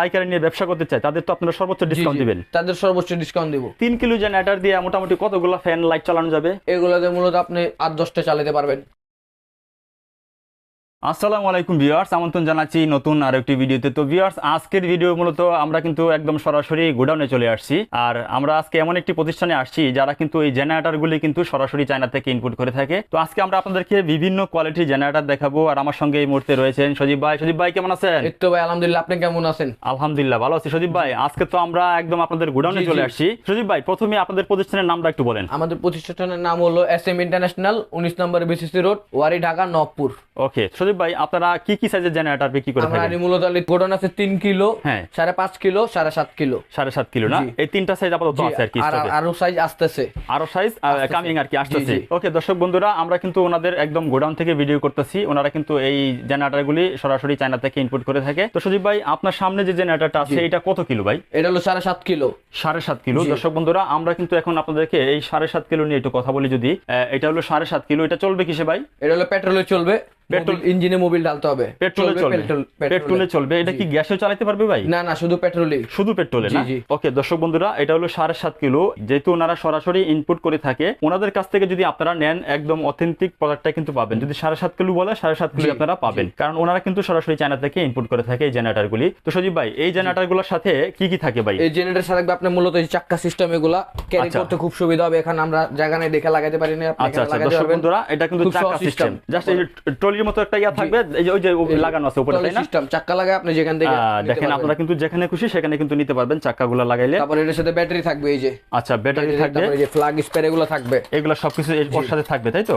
পাইকারি নিয়ে ব্যবসা করতে চায় তাদের তো আপনারা সর্বোচ্চ ডিসকাউন্ট দিবেন। তাদের সর্বোচ্চ ডিসকাউন্ট দিব। তিন কিলো জেনারেটার দিয়ে মোটামুটি কতগুলো ফ্যান লাইট চালানো যাবে? এগুলোতে মূলত আপনি আট দশটা চালাতে পারবেন। আসসালামু আলাইকুম ভিউয়ার্স আমন্ত্রণ জানাচ্ছি নতুন আর একটি ভিডিওতে। তো ভিউয়ার্স আজকের ভিডিও মূলত আমরা কিন্তু একদম সরাসরি গোডাউনে চলে আসছি। আর আমরা আজকে এমন একটি প্রতিষ্ঠানে আসছি যারা কিন্তু এই জেনারেটরগুলি কিন্তু সরাসরি চায়না থেকে ইনপুট করে থাকে। তো আজকে আমরা আপনাদেরকে বিভিন্ন কোয়ালিটির জেনারেটর দেখাবো। আর আমার সঙ্গে এই মুহূর্তে রয়েছেন সজীব ভাই। সজীব ভাই কেমন আছেন? তো ভাই আলহামদুলিল্লাহ। আপনি কেমন আছেন? আলহামদুলিল্লাহ ভালো আছি। সজীব ভাই আজকে তো আমরা একদম আপনাদের গোডাউনে চলে আসছি। সজীব ভাই প্রথমে আপনাদের প্রতিষ্ঠানের নামটা একটু বলেন। আমাদের প্রতিষ্ঠানের নাম হলো এস এম ইন্টারন্যাশনাল উনিশ number BCC road Wari Dhaka Nabapur. Okay Sajib ভাই আপনারা কি কি সাইজের জেনারেটর বিক্রি করে আমরা থাকেন? মূলত গোডাউন আছে তিন কিলো হ্যাঁ। সাড়ে পাঁচ কিলো সাড়ে সাত কিলো। সাড়ে সাত কিলো না? এই তিনটা সাইজ আপাতত আছে আর কি stock আরও সাইজ আসতেছে। আরও সাইজ কামিং আর কি আসতেছে। ওকে দর্শক বন্ধুরা আমরা কিন্তু ওনাদের একদম গোডাউন থেকে ভিডিও করতেছি। ওনারা কিন্তু এই জেনারেটরগুলি সরাসরি চায়না থেকে ইনপুট করে থাকে। তো সুদীপ ভাই আপনার সামনে যে জেনারেটরটা আছে এটা কত কিলো ভাই? এটা হলো সাড়ে সাত কিলো। সাড়ে সাত কিলো। জি। দর্শক বন্ধুরা আমরা কিন্তু এখন আপনাদেরকে এই সাড়ে সাত কিলো নিয়ে একটু কথা বলি যদি। এটা হলো সাড়ে সাত কিলো। এটা চলবে কিসে ভাই? এটা হলো পেট্রোলে চলবে। পেট্রোল- পেট্রোল ইঞ্জিনে মোবিল ঢালতে হবে। পেট্রোলে চলবে পেট্রোলে চলবে। এটা কি গ্যাসেও চালাতে পারবে ভাই? না না শুধু পেট্রোলেই শুধু পেট্রোলে না? ওকে দর্শক বন্ধুরা এটা হলো সাড়ে সাত কিলো। যেহেতু ওনারা সরাসরি ইনপুট করে থাকে ওনাদের কাছ থেকে যদি আপনারা নেন একদম অথেন্টিক প্রোডাক্টটা কিন্তু পাবেন। যদি সাড়ে সাত কিলো বলে সাড়ে সাত কিলো আপনারা পাবেন। কারণ ওনারা কিন্তু সরাসরি চায়না থেকে ইনপুট করে থাকে এই জেনারেটার গুলি তো সজীব ভাই এই জেনারেটারগুলোর সাথে কি কি থাকে ভাই? এই জেনারেটর সাথে আপনি মূলত এই চাক্কা সিস্টেম এগুলা। ক্যারি আচ্ছা। করতে খুব সুবিধা হবে। এখানে আমরা জায়গা নেই দেখে লাগাতে পারি না আচ্ছা আচ্ছা। দর্শক বন্ধুরা এটা কিন্তু খুব চাকা সহজ সিস্টেম জাস্ট এই ট্রলির মতো একটা ইয়া থাকবে ওই যে লাগানো আছে উপরে তাই না? সিস্টেম চাক্কা লাগায় আপনি যেখান থেকে দেখেন আপনারা কিন্তু যেখানে খুশি সেখানে কিন্তু নিতে পারবেন চাক্কাগুলো লাগাইলে। তারপরে এটার সাথে ব্যাটারি থাকবে এই যে। আচ্ছা ব্যাটারি থাকবে। তারপরে এই যে ফ্ল্যাগ স্পেয়ার এগুলো থাকবে। এগুলো সবকিছু এর ওর সাথে থাকবে তাই তো?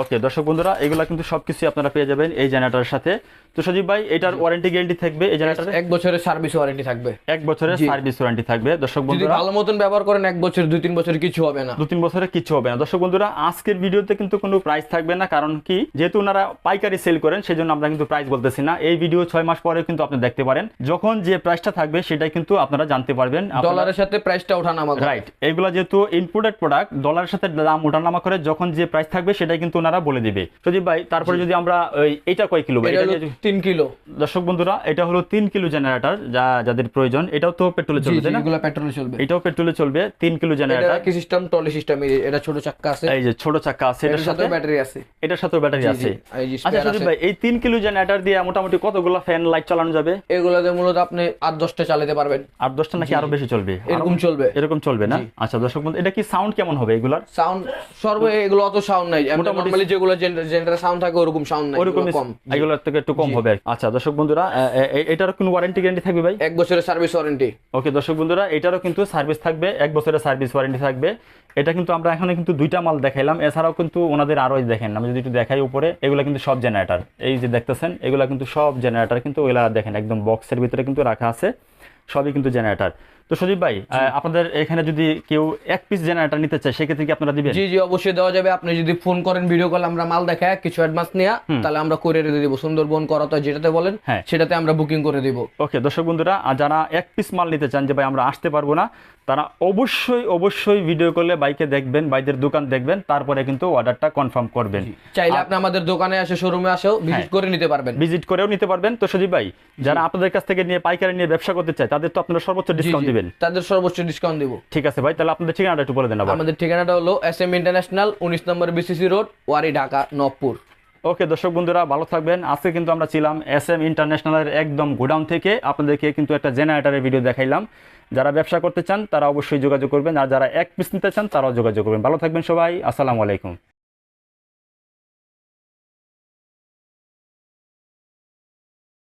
ওকে দর্শক বন্ধুরা এগুলা কিন্তু সবকিছু আপনারা পেয়ে যাবেন এই জেনারেটরের সাথে। তো সজীব ভাই এটার ওয়ারেন্টি গ্যারান্টি থাকবে এই জেনারেটরে এক বছরের সার্ভিস ওয়ারেন্টি থাকবে। এক বছরের সার্ভিস ওয়ারেন্টি থাকবে। দর্শক যদি বন্ধুরা ভালো মতন ব্যবহার করেন এক বছর দুই তিন বছর কিছু হবে না। দু তিন বছরে কিছু হবে না। দর্শক বন্ধুরা আজকের ভিডিওতে কিন্তু কোনো প্রাইস থাকবে না। কারণ কি? যেহেতু ওনারা পাইকারি সেল করেন সেই জন্য আমরা কিন্তু প্রাইস বলতেছি না। এই ভিডিও ছয় মাস পরে কিন্তু আপনি দেখতে পারেন। যখন যে প্রাইসটা থাকবে সেটাই কিন্তু আপনারা জানতে পারবেন। ডলারের সাথে প্রাইসটা ওঠানামা করে। রাইট এইগুলা যেহেতু ইম্পোর্টেড প্রোডাক্ট ডলারের সাথে দাম ওঠানামা করে যখন যে প্রাইস থাকবে সেটাই কিন্তু ওনারা বলে দিবে। সজীব ভাই তারপরে যদি আমরা ওই এইটা কয় কিলো? ভাই এটা এটা তিন কিলো। দর্শক বন্ধুরা এটা হলো তিন কিলো জেনারেটর যা যাদের প্রয়োজন। এটাও তো পেট্রোলে চলবে তাই না? এগুলো পেট্রোলে চলবে। এটাও পেট্রোলে চলবে তিন কিলো জেনারেটর। কি সিস্টেম টলি সিস্টেম এটা ছোট চাক্কা আছে। এই যে ছোট চাকা আছে এটার সাথে সাথে ব্যাটারি আছে। এটার সাথেও ব্যাটারি আছে। আচ্ছা সজীব ভাই এই তিন কিলো জেনারেটর দিয়ে মোটামুটি কতগুলো ফ্যান লাইট চালানো যাবে? এগুলোতে মূলত আপনি আট দশটা চালাতে পারবেন। আর দশটা নাকি আরও বেশি চলবে? এরকম চলবে। এরকম চলবে না? আচ্ছা দর্শক বন্ধু এটা কি সাউন্ড কেমন হবে এগুলার? সাউন্ড সর্ব এগুলো অত সাউন্ড নাই। মোটামুটি- নরমালি যেগুলো জেনারেটর সাউন্ড থাকে ওরকম সাউন্ড নাই ওরকম কম। এগুলোর থেকে একটু কম হবে। আচ্ছা দর্শক বন্ধুরা এ- এ- এ- এটার কোনো ওয়ারেন্টি গ্যারান্টি থাকবে ভাই? এক বছরের সার্ভিস ওয়ারেন্টি ওকে দর্শক বন্ধুরা এটারও কিন্তু সার্ভিস থাকবে এক বছরের সার্ভিস ওয়ারেন্টি থাকবে। এটা কিন্তু আমরা এখানে কিন্তু দুইটা মাল দেখাইলাম। এছাড়াও কিন্তু ওনাদের আরও দেখেন আমি যদি একটু দেখাই উপরে এগুলো কিন্তু সব জেনারেটর এই যে দেখতেছেন এগুলো কিন্তু সব জেনারেটর কিন্তু ওগুলা দেখেন একদম বক্সের ভিতরে কিন্তু রাখা আছে। সবই কিন্তু জেনারেটর তো সজীব ভাই আপনাদের এখানে যদি কেউ এক পিস জেনারেটর নিতে চায় সেক্ষেত্রে কি আপনারা দিবেন? জি জি অবশ্যই দেওয়া যাবে। আপনি যদি ফোন করেন ভিডিও কল আমরা মাল দেখায় কিছু অ্যাডভান্স নেওয়া তাহলে আমরা করে দিব। সুন্দরবন করাতে যেটাতে বলেন হ্যাঁ। সেটাতে আমরা বুকিং করে দিব। ওকে দর্শক বন্ধুরা আর যারা এক পিস মাল নিতে চান যে ভাই আমরা আসতে পারব না তারা অবশ্যই অবশ্যই ভিডিও করলে বাইকে দেখবেন বাইদের দোকান দেখবেন তারপরে কিন্তু অর্ডারটা কনফার্ম করবেন। চাইলে আপনি আমাদের দোকানে এসে শোরুমে আসেও। ভিজিট করে নিতে পারবেন। ভিজিট করেও নিতে পারবেন। তো সজীব ভাই যারা আপনাদের কাছ থেকে নিয়ে পাইকারি নিয়ে ব্যবসা করতে চায় তাদের তো আপনারা সর্বোচ্চ ডিসকাউন্ট জি, দিবেন। তাদের সর্বোচ্চ ডিসকাউন্ট দিব। ঠিক আছে ভাই তাহলে আপনাদের ঠিকানাটা একটু বলে দেন আবার। আমাদের ঠিকানাটা হলো এস এম ইন্টারন্যাশনাল উনিশ number BCC road Wari Dhaka Nabapur. Okay দর্শক বন্ধুরা ভালো থাকবেন। আজকে কিন্তু আমরা ছিলাম এস এম ইন্টারন্যাশনালের একদম গোডাউন থেকে। আপনাদেরকে কিন্তু একটা জেনারেটারের ভিডিও দেখাইলাম। যারা ব্যবসা করতে চান তারা অবশ্যই যোগাযোগ করবেন। আর যারা এক পিস নিতে চান তারাও যোগাযোগ করবেন। ভালো থাকবেন সবাই। আসসালামু আলাইকুম।